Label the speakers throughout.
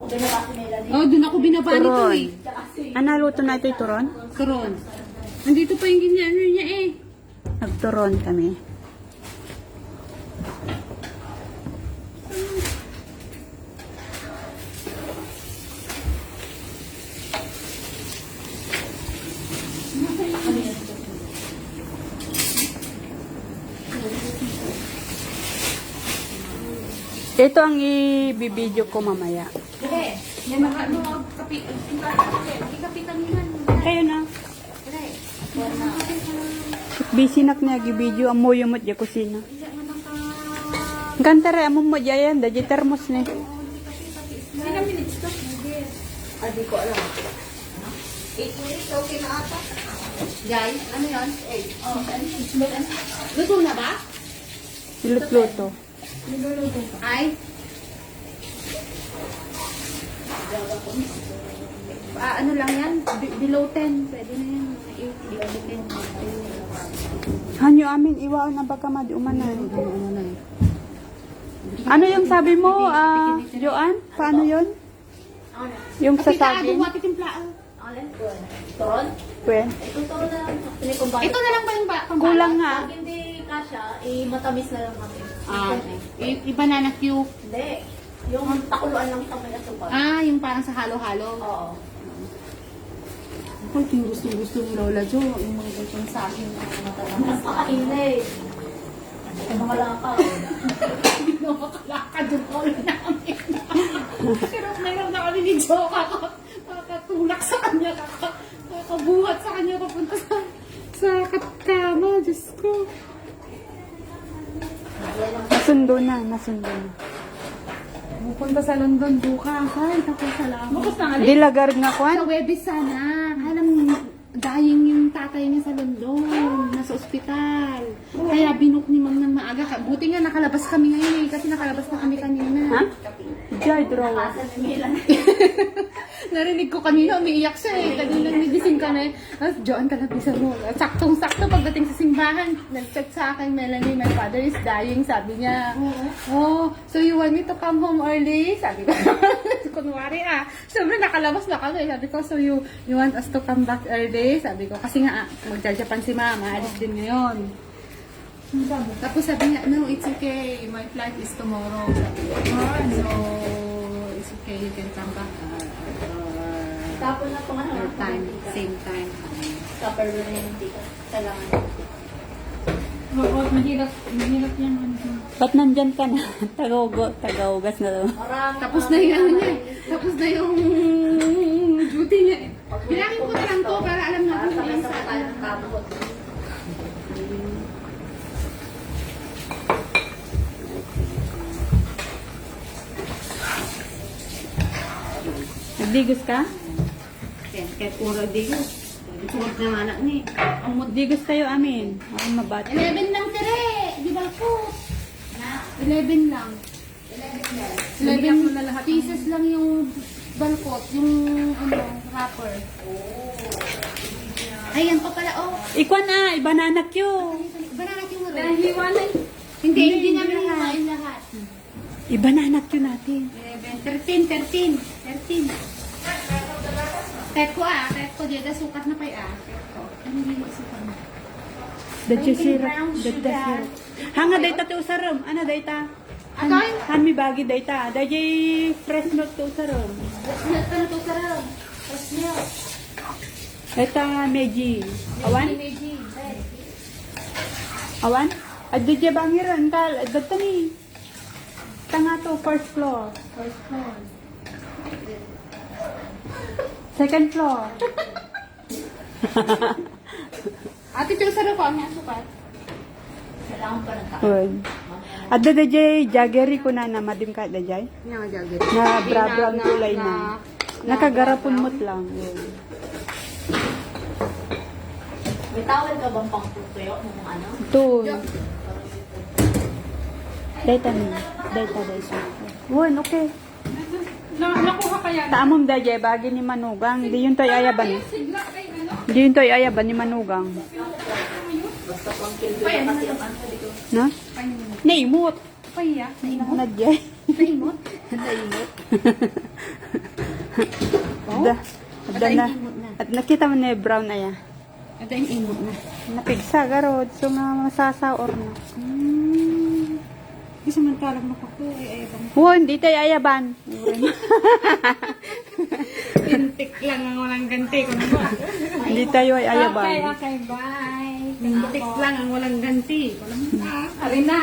Speaker 1: Oh, doon ako binaba nito
Speaker 2: Turon.
Speaker 1: eh.
Speaker 2: Ano luto na ito, turon?
Speaker 1: Turon. Andito pa yung ganyan ano niya eh.
Speaker 2: Nagturon kami. Ito ang i-video ko mamaya.
Speaker 1: Yan ang ano, kapi, ikapitaminan.
Speaker 2: Kayo na. Busy nak niya gi-video ang mo yung di kusina. Ganta rin amo mo di ayan, di termos ni.
Speaker 1: Ilang minutes to?
Speaker 3: Hindi ko alam. 8 minutes, okay na ata.
Speaker 1: Guys, ano yun? Oh, ano? Luto na ba?
Speaker 2: Luto-luto.
Speaker 1: Ay. Ah, ano lang yan? B- below 10. Pwede na yan. 8, below 10.
Speaker 2: Hanyo amin iwaon na baka.
Speaker 1: Ano na eh.
Speaker 2: Ano yung sabi mo, ah, Joan? Paano yun? Yung sa? Pwen.
Speaker 3: Ito?
Speaker 1: Ito na lang ba yung ba?
Speaker 2: Kulang nga.
Speaker 3: Pag hindi kasha, eh, matamis na lang natin.
Speaker 1: Ah, i- iba na na cube.
Speaker 3: Hindi. Yung takuluan lang sa may asukal.
Speaker 1: Ah, yung parang sa halo-halo.
Speaker 3: Oo.
Speaker 1: Ako, yung gusto-gusto ni Lola Jo. Yung mga ganyan sa akin.
Speaker 3: Mas makainit. Ay, mga lakaw.
Speaker 1: Hindi na makalakad yung ulo namin. Pero meron na kami ni Jo. Kaka, kakatulak sa kanya. Kaka, kakabuhat sa kanya papunta sa sa katkama. Diyos ko.
Speaker 2: Nasundo na, nasundo na.
Speaker 1: Pupunta sa London bukas. Ay, tapos salamat. Bukas na
Speaker 2: Dilagar nga
Speaker 1: Sa
Speaker 2: kwan?
Speaker 1: Webis sana. Alam, dying yung tatay niya sa London. Nasa ospital. Kaya binuk ni ma'am ng maaga. Buti nga nakalabas kami ngayon eh. Kasi nakalabas na kami kanina.
Speaker 2: Ha? Jai, draw.
Speaker 3: Kasan ni Milan.
Speaker 1: Narinig ko kanina, umiiyak siya eh. Kanina nigising ka na eh. Tapos, Joan, kalabisan mo. Saktong-sakto pagdating sa simbahan, nag-chat sa akin, Melanie, my father is dying. Sabi niya, oh, so you want me to come home early? Sabi ko, kunwari ah. Siyempre, nakalabas na kami. Sabi ko, so you you want us to come back early? Sabi ko, kasi nga, magja-Japan si mama, alis din ngayon. Tapos sabi niya, no, it's okay. My flight is tomorrow. Sabi ko, so, it's okay. You can come back. Uh, uh,
Speaker 3: Tapon na itong ano.
Speaker 1: time, same time.
Speaker 3: Kapar rin hindi ka. Kailangan.
Speaker 1: Mahirap, mahirap yan.
Speaker 2: Ba't nandyan ka na? Tagaugo, tagaugas na daw.
Speaker 1: Tapos na yung ano niya. Tapos na yung duty niya. Bilangin ko na lang to para alam
Speaker 3: Para
Speaker 1: natin kung
Speaker 3: sabay tayo.
Speaker 2: Nagdigos ka?
Speaker 1: Kahit uro digos. Suot na nga anak ni.
Speaker 2: Ang digos kayo amin. Ay, mabati.
Speaker 1: 11 lang tire. Di ba po? 11 lang. 11 pieces lang yung balkot, yung ano, wrapper. Ayan pa pala, oh.
Speaker 2: Ikwan na, ibanana Q.
Speaker 1: Banana yung rin. Hindi, hindi namin hiwain lahat.
Speaker 2: Ibanana Q natin.
Speaker 1: 11, 13, 13, 13. Teko ah, teko, di ada sukat na pay ah. Teko. Ano yung sukat na?
Speaker 2: Dadya sirap.
Speaker 1: sugar.
Speaker 2: sirap. Hanga dayta ti usarom. Ano dayta?
Speaker 1: Akoy?
Speaker 2: han mi bagi dayta. Dadya fresh note ti usarom.
Speaker 1: Ano to sarang? Tapos milk.
Speaker 2: Dayta meji. Awan?
Speaker 1: Meji.
Speaker 2: Awan? At dadya bangiran kal. At dadta ni. Tanga to, first floor.
Speaker 1: First floor.
Speaker 2: Second floor.
Speaker 1: Ate, sarap ko. Yung sukat?
Speaker 3: Kailangan pa kapot.
Speaker 2: Good. At dadya jaggery ko na na madim ka dadya.
Speaker 1: Nga, jagger.
Speaker 2: Na bra brown kulay na. Nakagarapon mo't lang. Yun.
Speaker 3: May tawel ka bang pang tutuyo ng ano?
Speaker 2: Ito. Data ni. Data data. Wan, okay.
Speaker 1: Na, nakuha kaya.
Speaker 2: Taamom daje bagi ni Manugang. Di yun to'y ayaban.
Speaker 1: Sigla kay ano?
Speaker 2: Di yun to'y ayaban ni Manugang.
Speaker 3: Basta pang kildo kasi ang dito.
Speaker 2: Na? Naimot.
Speaker 1: Paya.
Speaker 2: Nadya.
Speaker 1: Naimot.
Speaker 2: Naimot. Da, da na. At nakita mo na yung brown aya.
Speaker 1: Ito yung imot na.
Speaker 2: Napigsa garod. So nga masasaor na.
Speaker 1: Hmm. Kasi samantalang makaku, ay ayabang.
Speaker 2: Wow, hindi tayo ayaban.
Speaker 1: Pintik lang ang walang ganti ko naman.
Speaker 2: hindi tayo ay ayaban.
Speaker 1: okay, bye. Pintik lang ang walang ganti. Walang ah, arin na.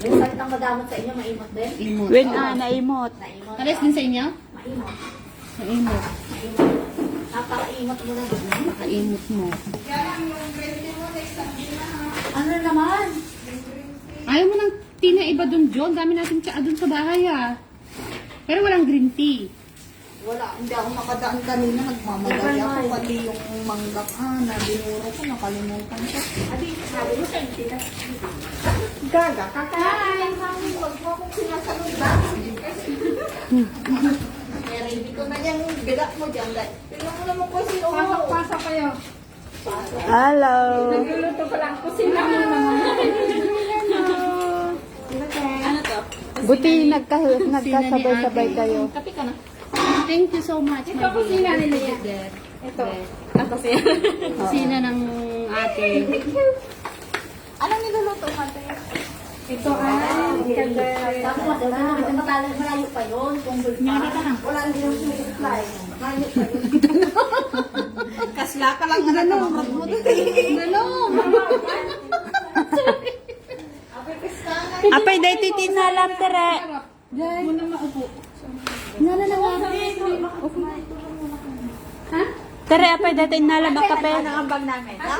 Speaker 3: Yung sakit ng madamot sa inyo, maimot din.
Speaker 1: Imot.
Speaker 2: When ah, naimot.
Speaker 3: Naimot.
Speaker 1: Pares din sa inyo?
Speaker 3: Maimot.
Speaker 1: Naimot.
Speaker 3: Napakaimot mo na.
Speaker 1: Nakaimot mo.
Speaker 3: Ano naman?
Speaker 1: Ayaw mo ng tea na iba dun, John. Dami natin tsa dun sa bahay, ah. Pero walang green tea.
Speaker 3: Wala, hindi ako makadaan kanina. Nagmamadali ako. Pati yung mangga ka na binuro ko, nakalimutan ko. Adi, sabi mo sa intila. Gaga, kakain namin. Huwag mo akong sinasagot ba? Eh, ready ko na yung bigat mo dyan. dahil Tingnan mo naman ko sino ako.
Speaker 1: Pasok kayo.
Speaker 2: Hello.
Speaker 1: Nagluluto pa lang. Kusina mo naman.
Speaker 3: Ano to?
Speaker 2: Buti nagka, nagkasabay-sabay kayo.
Speaker 3: Kapi ka na.
Speaker 1: Thank you so much,
Speaker 3: Ito, kusina nila yan. Ito. Ako siya.
Speaker 1: Kusina ng ate.
Speaker 3: Anong niluluto mo ate?
Speaker 1: Ito ay
Speaker 3: Tapos, malayo pa yun.
Speaker 1: Ka.
Speaker 3: Wala hindi yung supply. Malayo pa yun. Kasla ka lang nga na mo
Speaker 1: Galong!
Speaker 2: Apay dahil titinalam tere.
Speaker 1: Diyan. Muna maupo. Nana na nga. Ha?
Speaker 2: Tere, apay dahil titinalam makape.
Speaker 3: ang bag namin. Ha?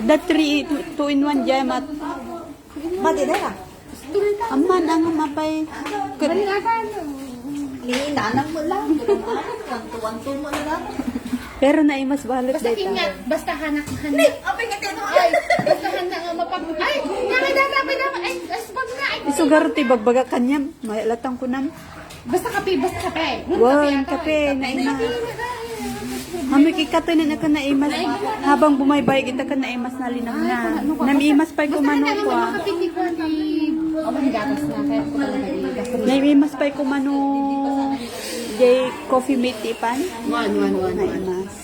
Speaker 2: Ada 3, 2 in 1 jam at
Speaker 3: Mati na lang.
Speaker 2: aman ang mapay.
Speaker 3: Liinanan mo lang. Wantuwanto mo na lang.
Speaker 2: Pero na mas balit
Speaker 1: Basta
Speaker 2: dahil.
Speaker 1: kingat. Basta hanak hanak.
Speaker 3: Apay nga tino
Speaker 1: Ay, basta hanak nga mapag... Ay, nakidadapay na. Ay, asbag na. Ay,
Speaker 2: Isugar ti bagbaga kanyam. Mayalatang ko nam.
Speaker 1: Basta kape, basta kape.
Speaker 2: Wow, kape, naima.
Speaker 1: kape.
Speaker 2: Hami kikato na ka naimas. Habang bumaybay kita ka naimas na linam na. Namimas pa kumano
Speaker 1: Basta
Speaker 2: ko.
Speaker 1: Oh, manigatas na. Kaya ko talaga igas.
Speaker 2: Naimas pa kumano. Jay coffee mate ipan.
Speaker 1: One, one, one.
Speaker 2: Naimas.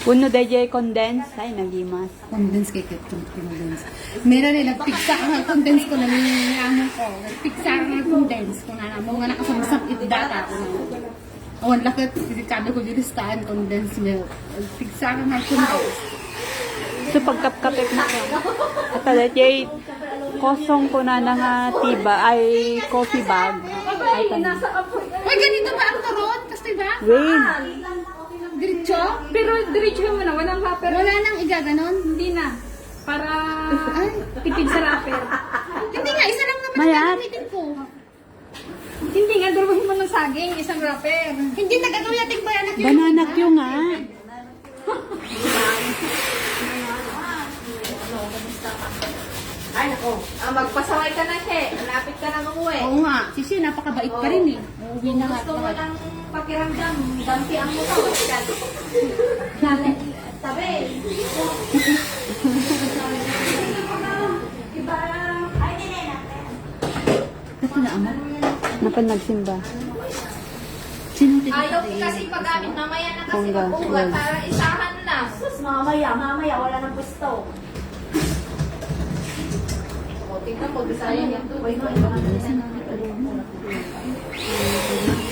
Speaker 2: Puno day jay condense. Ay, nagimas.
Speaker 1: Condense kay Kit. Condense. Meron eh, nagpigsa ka ng condense ko na nangyayamon ko. Nagpigsa ka ng condense ko na mo nga nakasamsam it data ko na. Oh, ang lakit. Sabi ko dito sa condense milk. Nagpigsa ka ng condense.
Speaker 2: So pagkapkapit mo ko. At ala jay kosong ko na na nga tiba ay coffee bag. Ay.
Speaker 1: Uy, ganito ba ang turon? Kasi ba?
Speaker 2: Wait.
Speaker 1: Diretso?
Speaker 4: Pero diretso mo na, walang wrapper.
Speaker 1: Wala nang igaganon?
Speaker 4: Hindi na. Para
Speaker 1: Ay,
Speaker 4: tipid sa wrapper.
Speaker 1: hindi nga. Isa lang naman ang
Speaker 2: Mayat.
Speaker 1: gagamitin ko.
Speaker 4: Hindi nga, durwahin mo ng saging, isang wrapper.
Speaker 1: Hindi nagagawin natin ba yan?
Speaker 2: Banana Q nga.
Speaker 3: Ay, nako. Ah, magpasaway ka na, Che. Malapit ka na umuwi.
Speaker 1: Oo nga. Si Shin, napakabait pa rin eh. Uuwi na nga.
Speaker 3: Gusto mo ng pakiramdam. Dampi ang mukha. Natin. Tabi. Iba. Ay, nene natin.
Speaker 1: Ba't na ama?
Speaker 2: Napan nagsimba.
Speaker 3: Ayaw ko kasi paggamit mamaya na kasi mag-ugat para isahan lang. Sus, mamaya, mamaya, wala nang gusto. Okay na po, bisaya niya. Wait, wait, wait.